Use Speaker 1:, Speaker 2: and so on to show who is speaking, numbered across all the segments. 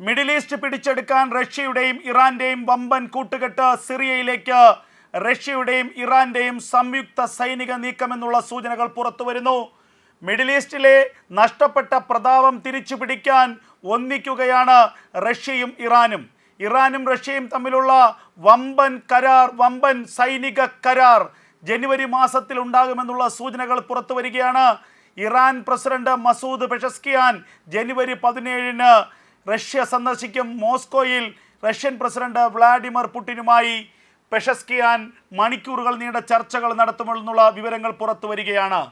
Speaker 1: Middle east പിടിച്ചെടുക്കാൻ റഷ്യയുടെയും ഇറാന്റെയും വമ്പൻ കൂട്ടുകെട്ട് സിറിയയിലേക്ക് റഷ്യയുടെയും ഇറാന്റെയും സംയുക്ത സൈനിക നീക്കമെന്നുള്ള സൂചനകൾ പുറത്തു വരുന്നു മിഡിൽ ഈസ്റ്റിലെ നഷ്ടപ്പെട്ട പ്രതാപം തിരിച്ചു പിടിക്കാൻ ഒന്നിക്കുകയാണ് റഷ്യയും ഇറാനും. ഇറാനും റഷ്യയും തമ്മിലുള്ള വമ്പൻ കരാർ വമ്പൻ സൈനിക കരാർ ജനുവരി മാസത്തിൽ ഉണ്ടാകുമെന്നുള്ള സൂചനകൾ പുറത്തു വരികയാണ് ഇറാൻ പ്രസിഡന്റ് മസൂദ് പെഷസ്കിയാൻ ജനുവരി പതിനേഴിന് റഷ്യ സന്ദർശിക്കും മോസ്കോയിൽ റഷ്യൻ പ്രസിഡന്റ് വ്ളാഡിമിർ പുടിനുമായി പെഷസ്കിയാൻ മണിക്കൂറുകൾ നീണ്ട ചർച്ചകൾ നടത്തുമെന്നുള്ള വിവരങ്ങൾ പുറത്തു വരികയാണ്.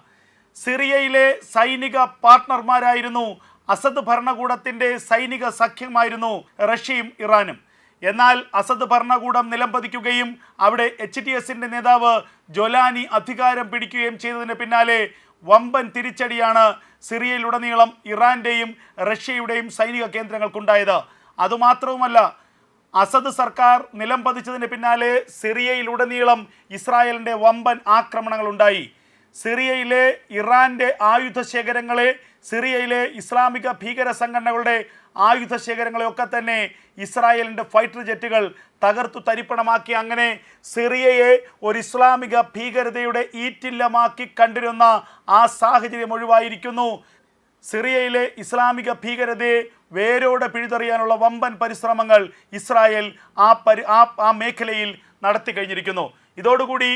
Speaker 1: സിറിയയിലെ സൈനിക പാർട്ട്ണർമാരായിരുന്നു അസദ് ഭരണകൂടത്തിന്റെ സൈനിക സഖ്യമായിരുന്നു റഷ്യയും ഇറാനും. എന്നാൽ അസദ് ഭരണകൂടം നിലംപതിക്കുകയും അവിടെ എച്ച് എസിന്റെ നേതാവ് ജൊലാനി അധികാരം പിടിക്കുകയും ചെയ്തതിന് പിന്നാലെ വമ്പൻ തിരിച്ചടിയാണ് സിറിയയിലുടനീളം ഇറാന്റെയും റഷ്യയുടെയും സൈനിക കേന്ദ്രങ്ങൾക്കുണ്ടായത്. അതുമാത്രവുമല്ല അസദ് സർക്കാർ നിലം പതിച്ചതിന് പിന്നാലെ സിറിയയിലുടനീളം ഇസ്രായേലിന്റെ വമ്പൻ ആക്രമണങ്ങൾ ഉണ്ടായി സിറിയയിലെ ഇറാന്റെ ആയുധ ശേഖരങ്ങളെ സിറിയയിലെ ഇസ്ലാമിക ഭീകര സംഘടനകളുടെ ആയുധ ശേഖരങ്ങളെയൊക്കെ തന്നെ ഇസ്രായേലിന്റെ ഫൈറ്റർ ജെറ്റുകൾ തകർത്തു തരിപ്പണമാക്കി അങ്ങനെ സിറിയയെ ഒരു ഇസ്ലാമിക ഭീകരതയുടെ ഈറ്റില്ലമാക്കി കണ്ടിരുന്ന ആ സാഹചര്യം ഒഴിവായിരിക്കുന്നു. സിറിയയിലെ ഇസ്ലാമിക ഭീകരതയെ വേരോടെ പിഴുതെറിയാനുള്ള വമ്പൻ പരിശ്രമങ്ങൾ ഇസ്രായേൽ ആ പരി ആ ആ മേഖലയിൽ നടത്തി കഴിഞ്ഞിരിക്കുന്നു. ഇതോടുകൂടി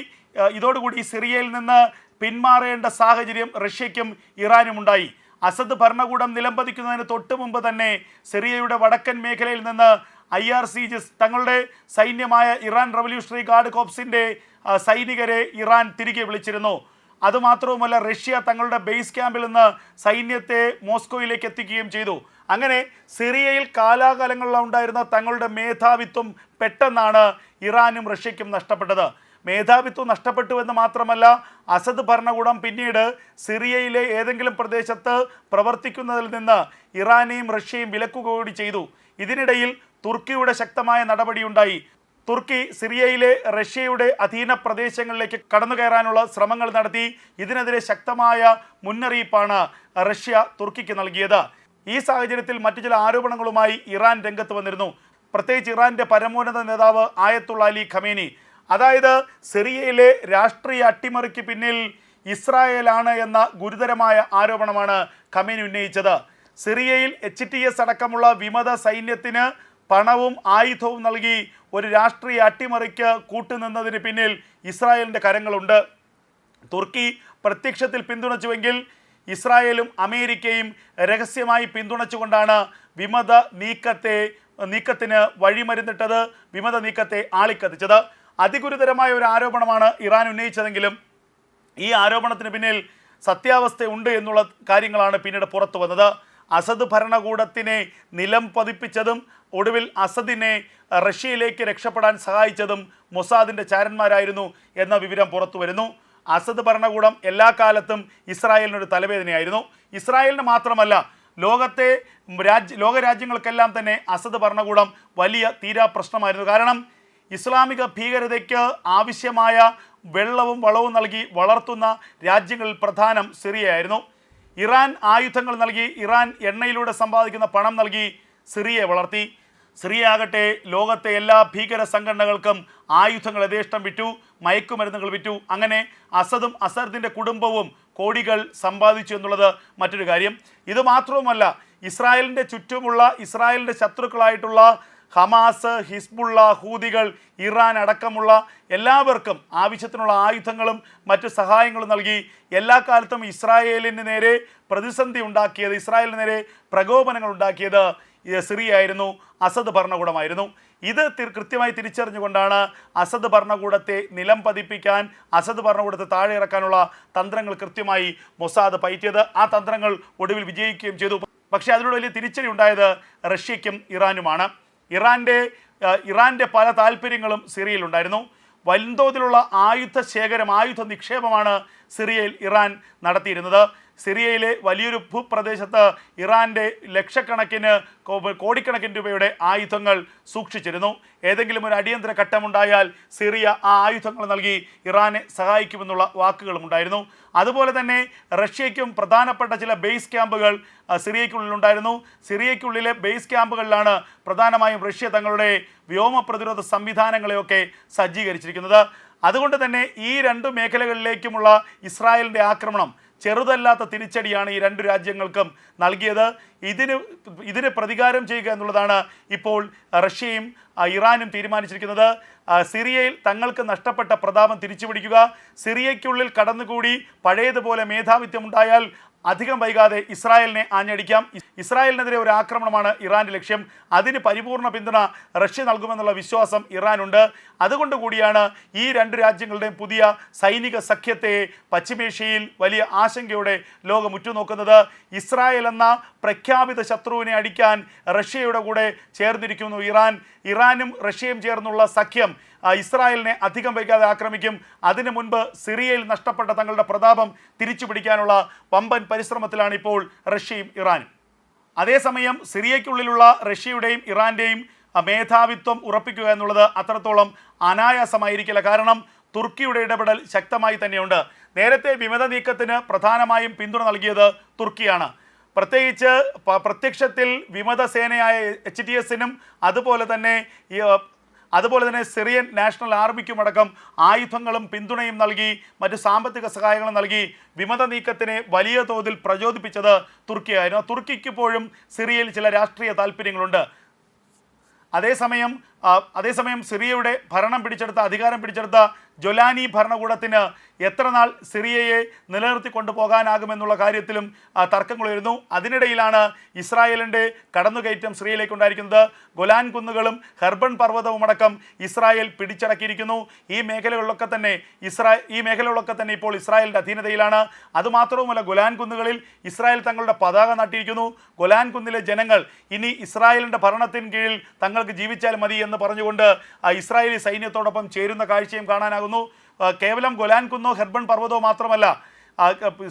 Speaker 1: ഇതോടുകൂടി സിറിയയിൽ നിന്ന് പിന്മാറേണ്ട സാഹചര്യം റഷ്യയ്ക്കും ഇറാനും ഉണ്ടായി. അസദ് ഭരണകൂടം നിലംപതിക്കുന്നതിന് തൊട്ട് മുമ്പ് തന്നെ സിറിയയുടെ വടക്കൻ മേഖലയിൽ നിന്ന് ഐ ആർ സി ജിസ് തങ്ങളുടെ സൈന്യമായ ഇറാൻ റവല്യൂഷണറി ഗാർഡ് കോപ്സിന്റെ സൈനികരെ ഇറാൻ തിരികെ വിളിച്ചിരുന്നു. അതുമാത്രവുമല്ല റഷ്യ തങ്ങളുടെ ബേസ് ക്യാമ്പിൽ നിന്ന് സൈന്യത്തെ മോസ്കോയിലേക്ക് എത്തിക്കുകയും ചെയ്തു. അങ്ങനെ സിറിയയിൽ കാലാകാലങ്ങളിലുണ്ടായിരുന്ന തങ്ങളുടെ മേധാവിത്വം പെട്ടെന്നാണ് ഇറാനും റഷ്യയ്ക്കും നഷ്ടപ്പെട്ടത്. മേധാവിത്വം നഷ്ടപ്പെട്ടു എന്ന് മാത്രമല്ല അസദ് ഭരണകൂടം പിന്നീട് സിറിയയിലെ ഏതെങ്കിലും പ്രദേശത്ത് പ്രവർത്തിക്കുന്നതിൽ നിന്ന് ഇറാനെയും റഷ്യയും വിലക്കുക കൂടി ചെയ്തു. ഇതിനിടയിൽ തുർക്കിയുടെ ശക്തമായ നടപടിയുണ്ടായി. തുർക്കി സിറിയയിലെ റഷ്യയുടെ അധീന പ്രദേശങ്ങളിലേക്ക് കടന്നു കയറാനുള്ള ശ്രമങ്ങൾ നടത്തി. ഇതിനെതിരെ ശക്തമായ മുന്നറിയിപ്പാണ് റഷ്യ തുർക്കിക്ക് നൽകിയത്. ഈ സാഹചര്യത്തിൽ മറ്റു ചില ആരോപണങ്ങളുമായി ഇറാൻ രംഗത്ത് വന്നിരുന്നു. പ്രത്യേകിച്ച് ഇറാന്റെ പരമോന്നത നേതാവ് ആയത്തുള്ള അലി ഖമേനി. അതായത് സിറിയയിലെ രാഷ്ട്രീയ അട്ടിമറിക്ക് പിന്നിൽ ഇസ്രായേലാണ് എന്ന ഗുരുതരമായ ആരോപണമാണ് ഖമേനി ഉന്നയിച്ചത്. സിറിയയിൽ എച്ച് ടി എസ് അടക്കമുള്ള വിമത സൈന്യത്തിന് പണവും ആയുധവും നൽകി ഒരു രാഷ്ട്രീയ അട്ടിമറിക്ക് കൂട്ടുനിന്നതിന് പിന്നിൽ ഇസ്രായേലിന്റെ കരങ്ങളുണ്ട്. തുർക്കി പ്രത്യക്ഷത്തിൽ പിന്തുണച്ചുവെങ്കിൽ ഇസ്രായേലും അമേരിക്കയും രഹസ്യമായി പിന്തുണച്ചുകൊണ്ടാണ് വിമത നീക്കത്തെ നീക്കത്തിന് വഴിമരുന്നിട്ടത് വിമത നീക്കത്തെ ആളിക്കത്തിച്ചത്. അതിഗുരുതരമായ ഒരു ആരോപണമാണ് ഇറാൻ ഉന്നയിച്ചതെങ്കിലും ഈ ആരോപണത്തിന് പിന്നിൽ സത്യാവസ്ഥയുണ്ട് എന്നുള്ള കാര്യങ്ങളാണ് പിന്നീട് പുറത്തു വന്നത്. അസദ് ഭരണകൂടത്തിനെ നിലം പതിപ്പിച്ചതും ഒടുവിൽ അസദിനെ റഷ്യയിലേക്ക് രക്ഷപ്പെടാൻ സഹായിച്ചതും മൊസാദിന്റെ ചാരന്മാരായിരുന്നു എന്ന വിവരം പുറത്തു വരുന്നു. അസദ് ഭരണകൂടം എല്ലാ കാലത്തും ഇസ്രായേലിനൊരു തലവേദനയായിരുന്നു. ഇസ്രായേലിന് മാത്രമല്ല ലോകത്തെ രാജ്യ ലോകരാജ്യങ്ങൾക്കെല്ലാം തന്നെ അസദ് ഭരണകൂടം വലിയ തീരാ പ്രശ്നമായിരുന്നു. കാരണം ഇസ്ലാമിക ഭീകരതയ്ക്ക് ആവശ്യമായ വെള്ളവും വളവും നൽകി വളർത്തുന്ന രാജ്യങ്ങളിൽ പ്രധാനം സിറിയയായിരുന്നു. ഇറാൻ ആയുധങ്ങൾ നൽകി ഇറാൻ എണ്ണയിലൂടെ സമ്പാദിക്കുന്ന പണം നൽകി സിറിയയെ വളർത്തി. സിറിയ ആകട്ടെ ലോകത്തെ എല്ലാ ഭീകര സംഘടനകൾക്കും ആയുധങ്ങൾ യഥേഷ്ടം വിറ്റു മയക്കുമരുന്നുകൾ വിറ്റു. അങ്ങനെ അസദും അസറിന്റെ കുടുംബവും കോടികൾ സമ്പാദിച്ചു എന്നുള്ളത് മറ്റൊരു കാര്യം. ഇത് മാത്രവുമല്ല ഇസ്രായേലിന്റെ ചുറ്റുമുള്ള ഇസ്രായേലിന്റെ ശത്രുക്കളായിട്ടുള്ള ഹമാസ് ഹിസ്ബുള്ള ഹൂതികൾ ഇറാൻ അടക്കമുള്ള എല്ലാവർക്കും ആവശ്യത്തിനുള്ള ആയുധങ്ങളും മറ്റ് സഹായങ്ങളും നൽകി. എല്ലാ കാലത്തും ഇസ്രായേലിന് നേരെ പ്രതിസന്ധി ഉണ്ടാക്കിയത് ഇസ്രായേലിന് നേരെ പ്രകോപനങ്ങൾ ഉണ്ടാക്കിയത് സിറിയായിരുന്നു അസദ് ഭരണകൂടമായിരുന്നു. ഇത് കൃത്യമായി തിരിച്ചറിഞ്ഞുകൊണ്ടാണ് അസദ് ഭരണകൂടത്തെ നിലം പതിപ്പിക്കാൻ അസദ് ഭരണകൂടത്തെ താഴെ ഇറക്കാനുള്ള തന്ത്രങ്ങൾ കൃത്യമായി മൊസാദ് പയറ്റിയത്. ആ തന്ത്രങ്ങൾ ഒടുവിൽ വിജയിക്കുകയും ചെയ്തു. പക്ഷേ അതിലൂടെ വലിയ തിരിച്ചടി ഉണ്ടായത് റഷ്യയ്ക്കും ഇറാനുമാണ്. ഇറാന്റെ ഇറാന്റെ പല താല്പര്യങ്ങളും സിറിയയിലുണ്ടായിരുന്നു. വൻതോതിലുള്ള ആയുധ ശേഖരം ആയുധ നിക്ഷേപമാണ് സിറിയയിൽ ഇറാൻ നടത്തിയിരുന്നത്. സിറിയയിലെ വലിയൊരു ഭൂപ്രദേശത്ത് ഇറാന്റെ ലക്ഷക്കണക്കിന് കോടിക്കണക്കിന് രൂപയുടെ ആയുധങ്ങൾ സൂക്ഷിച്ചിരുന്നു. ഏതെങ്കിലും ഒരു അടിയന്തര ഘട്ടമുണ്ടായാൽ സിറിയ ആ ആയുധങ്ങൾ നൽകി ഇറാനെ സഹായിക്കുമെന്നുള്ള വാക്കുകളും ഉണ്ടായിരുന്നു. അതുപോലെ തന്നെ റഷ്യയ്ക്കും പ്രധാനപ്പെട്ട ചില ബേസ് ക്യാമ്പുകൾ സിറിയയ്ക്കുള്ളിലുണ്ടായിരുന്നു. സിറിയയ്ക്കുള്ളിലെ ബേസ് ക്യാമ്പുകളിലാണ് പ്രധാനമായും റഷ്യ തങ്ങളുടെ വ്യോമ പ്രതിരോധ സംവിധാനങ്ങളെയൊക്കെ സജ്ജീകരിച്ചിരിക്കുന്നത്. അതുകൊണ്ട് തന്നെ ഈ രണ്ട് മേഖലകളിലേക്കുമുള്ള ഇസ്രായേലിന്റെ ആക്രമണം ചെറുതല്ലാത്ത തിരിച്ചടിയാണ് ഈ രണ്ട് രാജ്യങ്ങൾക്കും നൽകിയത്. ഇതിന് ഇതിന് പ്രതികാരം ചെയ്യുക എന്നുള്ളതാണ് ഇപ്പോൾ റഷ്യയും ഇറാനും തീരുമാനിച്ചിരിക്കുന്നത്. സിറിയയിൽ തങ്ങൾക്ക് നഷ്ടപ്പെട്ട പ്രതാപം തിരിച്ചുപിടിക്കുക. സിറിയയ്ക്കുള്ളിൽ കടന്നുകൂടി പഴയതുപോലെ മേധാവിത്വം ഉണ്ടായാൽ അധികം വൈകാതെ ഇസ്രായേലിനെ ആഞ്ഞടിക്കാം. ഇസ്രായേലിനെതിരെ ഒരു ആക്രമണമാണ് ഇറാന്റെ ലക്ഷ്യം. അതിന് പരിപൂർണ പിന്തുണ റഷ്യ നൽകുമെന്നുള്ള വിശ്വാസം ഇറാനുണ്ട്. അതുകൊണ്ട് കൂടിയാണ് ഈ രണ്ട് രാജ്യങ്ങളുടെയും പുതിയ സൈനിക സഖ്യത്തെ പശ്ചിമേഷ്യയിൽ വലിയ ആശങ്കയോടെ ലോകം ഉറ്റുനോക്കുന്നത്. ഇസ്രായേൽ എന്ന പ്രഖ്യാപിത ശത്രുവിനെ അടിക്കാൻ റഷ്യയുടെ കൂടെ ചേർന്നിരിക്കുന്നു ഇറാൻ. ഇറാനും റഷ്യയും ചേർന്നുള്ള സഖ്യം ഇസ്രായേലിനെ അധികം വൈകാതെ ആക്രമിക്കും. അതിനു മുൻപ് സിറിയയിൽ നഷ്ടപ്പെട്ട തങ്ങളുടെ പ്രതാപം തിരിച്ചു പിടിക്കാനുള്ള വമ്പൻ പരിശ്രമത്തിലാണ് ഇപ്പോൾ റഷ്യയും ഇറാനും. അതേസമയം സിറിയയ്ക്കുള്ളിലുള്ള റഷ്യയുടെയും ഇറാന്റെയും ആ, മേധാവിത്വം ഉറപ്പിക്കുക എന്നുള്ളത് അത്രത്തോളം അനായാസമായിരിക്കില്ല. കാരണം തുർക്കിയുടെ ഇടപെടൽ ശക്തമായി തന്നെയുണ്ട്. നേരത്തെ വിമത നീക്കത്തിന് പ്രധാനമായും പിന്തുണ നൽകിയത് തുർക്കിയാണ്. പ്രത്യേകിച്ച് പ്രത്യക്ഷത്തിൽ വിമത സേനയായ എച്ച് ടി എസിനും അതുപോലെ തന്നെ അതുപോലെ തന്നെ സിറിയൻ നാഷണൽ ആർമിക്കുമടക്കം ആയുധങ്ങളും പിന്തുണയും നൽകി മറ്റ് സാമ്പത്തിക സഹായങ്ങളും നൽകി വിമത നീക്കത്തിനെ വലിയ തോതിൽ പ്രചോദിപ്പിച്ചത് തുർക്കിയായിരുന്നു തുർക്കിക്ക് ഇപ്പോഴും സിറിയയിൽ ചില രാഷ്ട്രീയ താല്പര്യങ്ങളുണ്ട്. അതേസമയം അതേസമയം സിറിയയുടെ ഭരണം പിടിച്ചെടുത്ത അധികാരം പിടിച്ചെടുത്ത ജൊലാനി ഭരണകൂടത്തിന് എത്ര നാൾ സിറിയയെ നിലനിർത്തി കൊണ്ടുപോകാനാകുമെന്നുള്ള കാര്യത്തിലും തർക്കങ്ങൾ ഉയരുന്നു. അതിനിടയിലാണ് ഇസ്രായേലിന്റെ കടന്നുകയറ്റം സിറിയയിലേക്ക് ഉണ്ടായിരിക്കുന്നത്. ഗൊലാൻ കുന്നുകളും ഹെർബൺ പർവതവും അടക്കം ഇസ്രായേൽ പിടിച്ചടക്കിയിരിക്കുന്നു. ഈ മേഖലകളിലൊക്കെ തന്നെ ഇസ്രാ ഈ മേഖലകളിലൊക്കെ തന്നെ ഇപ്പോൾ ഇസ്രായേലിന്റെ അധീനതയിലാണ്. അതുമാത്രവുമല്ല ഗൊലാൻ കുന്നുകളിൽ ഇസ്രായേൽ തങ്ങളുടെ പതാക നാട്ടിയിരിക്കുന്നു. ഗൊലാൻ കുന്നിലെ ജനങ്ങൾ ഇനി ഇസ്രായേലിന്റെ ഭരണത്തിന് കീഴിൽ തങ്ങൾക്ക് ജീവിച്ചാൽ മതി എന്ന് പറഞ്ഞുകൊണ്ട് ഇസ്രായേലി സൈന്യത്തോടൊപ്പം ചേരുന്ന കാഴ്ചയും കാണാനാകുന്നു. കേവലം ഗൊലാൻ കുന്നോ ഹെർബൺ പർവതോ മാത്രമല്ല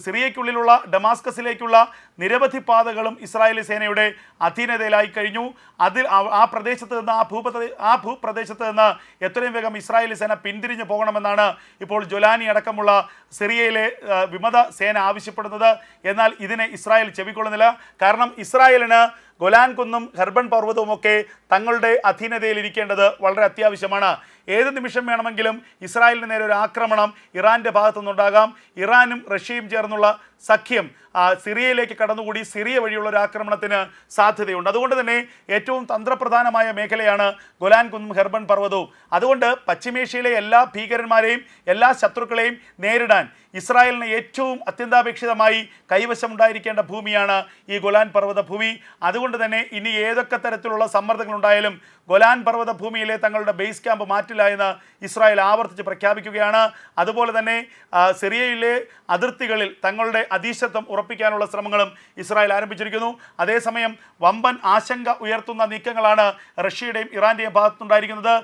Speaker 1: സിറിയയ്ക്കുള്ളിലുള്ള ഡമാസ്കസിലേക്കുള്ള നിരവധി പാതകളും ഇസ്രായേലി സേനയുടെ അധീനതയിലായി കഴിഞ്ഞു. അതിൽ ആ പ്രദേശത്ത് നിന്ന് ആ ഭൂപ്രദേ ആ ഭൂപ്രദേശത്ത് നിന്ന് എത്രയും വേഗം ഇസ്രായേലി സേന പിന്തിരിഞ്ഞു പോകണമെന്നാണ് ഇപ്പോൾ ജൊലാനി അടക്കമുള്ള സിറിയയിലെ വിമത സേന ആവശ്യപ്പെടുന്നത്. എന്നാൽ ഇതിനെ ഇസ്രായേൽ ചെവിക്കൊള്ളുന്നില്ല. കാരണം ഇസ്രായേലിന് ഗൊലാൻ കുന്നും ഹെർബൺ പർവതവും ഒക്കെ തങ്ങളുടെ അധീനതയിൽ ഇരിക്കേണ്ടത് വളരെ അത്യാവശ്യമാണ്. ഏത് നിമിഷം വേണമെങ്കിലും ഇസ്രായേലിന് നേരെ ഒരു ആക്രമണം ഇറാന്റെ ഭാഗത്തുനിന്നുണ്ടാകാം. ഇറാനും റഷ്യയും ചേർന്നുള്ള സഖ്യം സിറിയയിലേക്ക് കടന്നുകൂടി സിറിയ വഴിയുള്ള ഒരു ആക്രമണത്തിന് സാധ്യതയുണ്ട്. അതുകൊണ്ട് തന്നെ ഏറ്റവും തന്ത്രപ്രധാനമായ മേഖലയാണ് ഗുലാൻ കുന്നും ഹെർബൺ പർവതവും. അതുകൊണ്ട് പശ്ചിമേഷ്യയിലെ എല്ലാ ഭീകരന്മാരെയും എല്ലാ ശത്രുക്കളെയും നേരിടാൻ ഇസ്രായേലിന് ഏറ്റവും അത്യന്താപേക്ഷിതമായി കൈവശമുണ്ടായിരിക്കേണ്ട ഭൂമിയാണ് ഈ ഗുലാൻ പർവത ഭൂമി അതുകൊണ്ട് തന്നെ ഇനി ഏതൊക്കെ തരത്തിലുള്ള സമ്മർദ്ദങ്ങളുണ്ടായാലും ഗൊലാൻ പർവത ഭൂമിയിലെ തങ്ങളുടെ ബേസ് ക്യാമ്പ് മാറ്റില്ല എന്ന് ഇസ്രായേൽ ആവർത്തിച്ച് പ്രഖ്യാപിക്കുകയാണ്. അതുപോലെ തന്നെ സിറിയയിലെ അതിർത്തികളിൽ തങ്ങളുടെ അധീശത്വം ഉറപ്പിക്കാനുള്ള ശ്രമങ്ങളും ഇസ്രായേൽ ആരംഭിച്ചിരിക്കുന്നു. അതേസമയം വമ്പൻ ആശങ്ക ഉയർത്തുന്ന നീക്കങ്ങളാണ് റഷ്യയുടെയും ഇറാന്റെയും ഭാഗത്തുനിന്നുണ്ടായിരിക്കുന്നത്.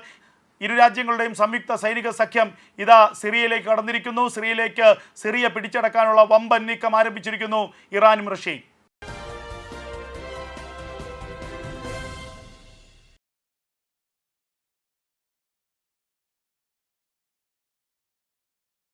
Speaker 1: ഇരു രാജ്യങ്ങളുടെയും സംയുക്ത സൈനിക സഖ്യം ഇതാ സിറിയയിലേക്ക് കടന്നിരിക്കുന്നു. സിറിയയിലേക്ക് സിറിയ പിടിച്ചടക്കാനുള്ള വമ്പൻ നീക്കം ആരംഭിച്ചിരിക്കുന്നു ഇറാനും റഷ്യയും.